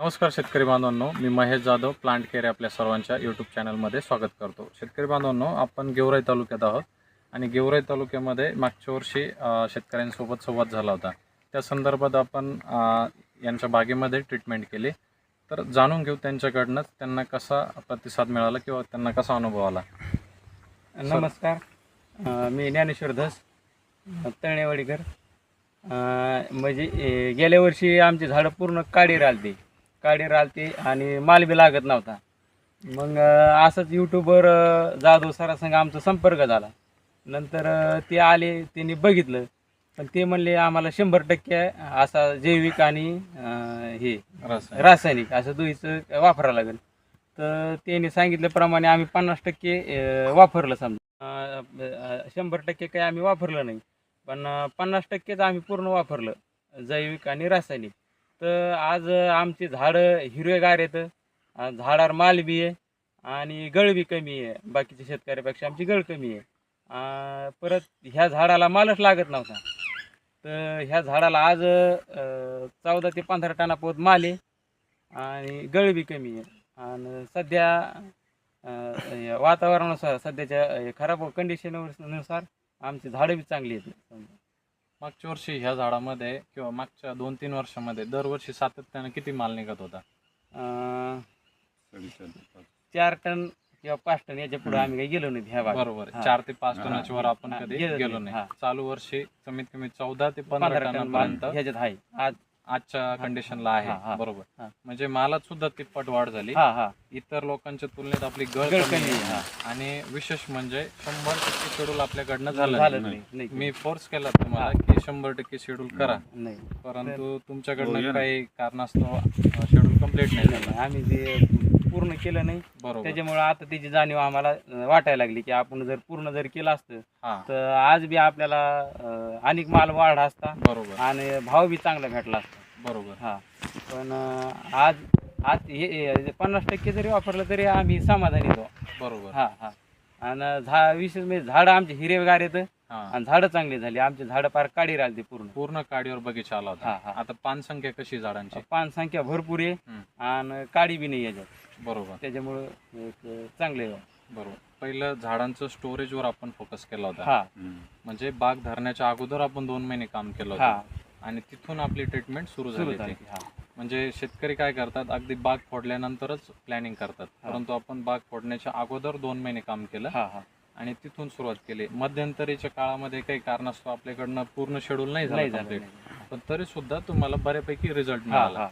नमस्कार शेतकरी बांधवांनो मी महेश जाधव प्लांट केअर आपल्या सर्वांच्या यूट्यूब चॅनलमध्ये स्वागत करतो. शेतकरी बांधवांनो आपण गेवराई तालुक्यात आहोत आणि गेवराई तालुक्यामध्ये मागच्या वर्षी शेतकऱ्यांसोबत संवाद झाला होता. त्या संदर्भात आपण यांच्या बागेमध्ये ट्रीटमेंट केली. तर जाणून घेऊ त्यांच्याकडनंच त्यांना कसा प्रतिसाद मिळाला किंवा त्यांना कसा अनुभव आला? नमस्कार. मी ज्ञानेश्वर धस तळणेवाडीकर. म्हणजे ए, गेल्या वर्षी आमची झाडं पूर्ण काडी राहिली काडी रालती आणि माल बी लागत नव्हता. मग अं, असंच यूट्यूबवर जाधव सरासंग आमचा संपर्क झाला. नंतर अं, ते आले त्यांनी बघितलं. पण ते म्हणले आम्हाला शंभर टक्के असा जैविक आणि अं, हे रस रासायनिक असं दोहीचं वापरावं लागेल. तर त्यांनी सांगितल्याप्रमाणे आम्ही पन्नास टक्के अं, वापरलं समजा. अं, अं, शंभर टक्के काही आम्ही वापरलं नाही. पण अं, पन्नास टक्केच आम्ही पूर्ण वापरलं जैविक आणि रासायनिक. तर आज आमची झाडं हिरवेगार येतं झाडावर माल बी आहे आणि गळ बी कमी आहे. बाकीच्या शेतकऱ्यापेक्षा आमची गळ कमी आहे. परत ह्या झाडाला मालच लागत नव्हता. तर ह्या झाडाला आज चौदा ते पंधरा टनापोत माल आहे आणि गळ बी कमी आहे. आणि सध्या वातावरणानुसार सध्याच्या खराब कंडिशननुसार आमची झाडं बी चांगली आहेत. मागच्या वर्षी ह्या झाडामध्ये किंवा मागच्या दोन तीन वर्षामध्ये दरवर्षी सातत्यानं किती माल निघत होता अं, चार टन किंवा पाच टन याच्यापुढे आम्ही काही गेलो नाही ह्या भागात बरोबर हा. चार ते पाच हा. टनाच्या वर आपण हा, कधी गेलो गेलो नाही. नाही हा. चालू वर्षी कमीत कमी चौदा ते पंधरा पंधरा टन माल टनापर्यंत ह्याच्यात आहे आज आजच्या कंडिशनला आहे. हा, हा. बरोबर. हा. म्हणजे मालात सुद्धा तिप्पट वाढ झाली. हा हा. इतर लोकांच्या तुलनेत आपली गळ कमी आहे. हा. आणि विशेष म्हणजे शंभर टक्के शेड्यूल आपल्याकडनं झालं झालं नाही. मी फोर्स केला तुम्हाला की शंभर टक्के शेड्यूल करा. नाही परंतु हो, तुमच्याकडनं ना. काही कारणास्तव शेड्यूल कंप्लीट नाही झालं. आम्ही ते पूर्ण केलं नाही बरोबर. त्याच्यामुळे आता त्याची जाणीव आम्हाला अं, वाटायला लागली की आपण जर पूर्ण जर केलं असतं हा. तर आज बी आपल्याला अं, अनेक माल वाढ असता बरोबर. आणि भाव बी चांगला भेटला असता. बरोबर. हा. पण अं, आज आज हे हे पन्नास टक्के जरी वापरलं तरी आम्ही समाधानी होतो बरोबर. हा हा. आणि झा विशेष म्हणजे झाडं आमचे हिरवेगार येतं हा. आणि झाडं चांगली झाली. आमची झाडं फार काढी राहिली पूर्ण. पूर्ण काडीवर बगीचा आला हा, होता. हा. आता पान संख्या कशी झाडांची? पान संख्या भरपूर आहे. हम्म. आणि काडी बी नाही याच्यात. बरोबर. त्याच्यामुळं एक चांगले बरोबर. पहिलं झाडांचं स्टोरेजवर आपण फोकस केला होता. हा. म्हणजे बाग धरण्याच्या अगोदर आपण दोन महिने काम केलं हा. होतं. आणि तिथून आपली ट्रीटमेंट सुरू सुरू झाली हा. म्हणजे शेतकरी काय करतात अगदी बाग फोडल्यानंतरच प्लॅनिंग करतात. हा. परंतु आपण बाग फोडण्याच्या अगोदर दोन महिने काम केलं हा हा. आणि तिथून सुरुवात केली. मध्यंतरीच्या काळामध्ये काही कारणास्तव आपल्याकडनं पूर्ण शेड्यूल नाही नाही झालं झालं complete. नाही. पण तरी सुद्धा तुम्हाला बऱ्यापैकी रिझल्ट हा मिळाला. हा.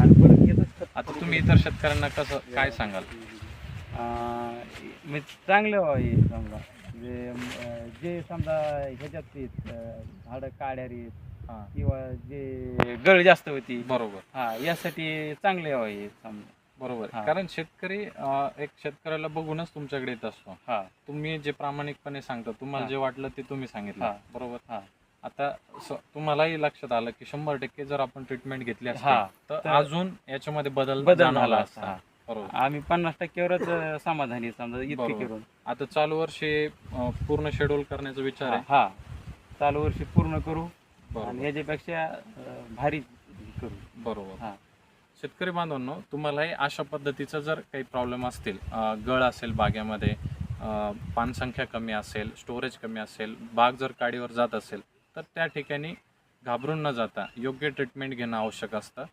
आणि परत येतच आता तुम्ही इतर शेतकऱ्यांना कसं काय सांगाल? अं, म्हणजे चांगलं व्हावं हे समजा. म्हणजे अं, जे समजा ह्याच्यात झाडं काड्यारी हा. किंवा जे गळ जास्त होती. बरोबर. हा यासाठी चांगले हे समजा. बरोबर. हा. कारण शेतकरी अं, एक शेतकऱ्याला बघूनच तुमच्याकडे येत असतो. हा. तुम्ही जे प्रामाणिकपणे सांगता तुम्हाला हा. जे वाटलं ते तुम्ही सांगितलं. हा. बरोबर? हा. आता स- तुम्हालाही लक्षात आलं की शंभर टक्के जर आपण ट्रीटमेंट घेतली असती हा. तर तर अजून याच्यामध्ये बदल बदल झाला असता असता. बरोबर. आम्ही पन्नास टक्क्यावरच अं, समाधानी आहे समजा इतके बरोबर. करून. आता चालू वर्षी अं, पूर्ण शेड्यूल करण्याचा विचार आहे. हा. चालू वर्षी पूर्ण करू. आणि याच्यापेक्षा अं, भारी करू. बरोबर. हा. शेतकरी बांधवांनो तुम्हालाही अशा पद्धतीचं जर काही प्रॉब्लेम असतील अं, गळ असेल बागेमध्ये अं, पानसंख्या कमी असेल स्टोरेज कमी असेल बाग जर काडीवर जात असेल तर त्या ठिकाणी घाबरून न जाता योग्य ट्रीटमेंट घेणं आवश्यक असतं.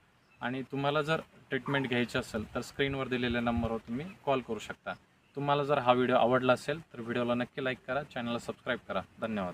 आणि तुम्हाला जर ट्रीटमेंट घ्यायची असेल तर स्क्रीनवर दिलेल्या नंबरवर तुम्ही कॉल करू शकता. तुम्हाला जर हा व्हिडिओ आवडला असेल तर व्हिडिओला नक्की लाईक करा चॅनलला सबस्क्राईब करा. धन्यवाद.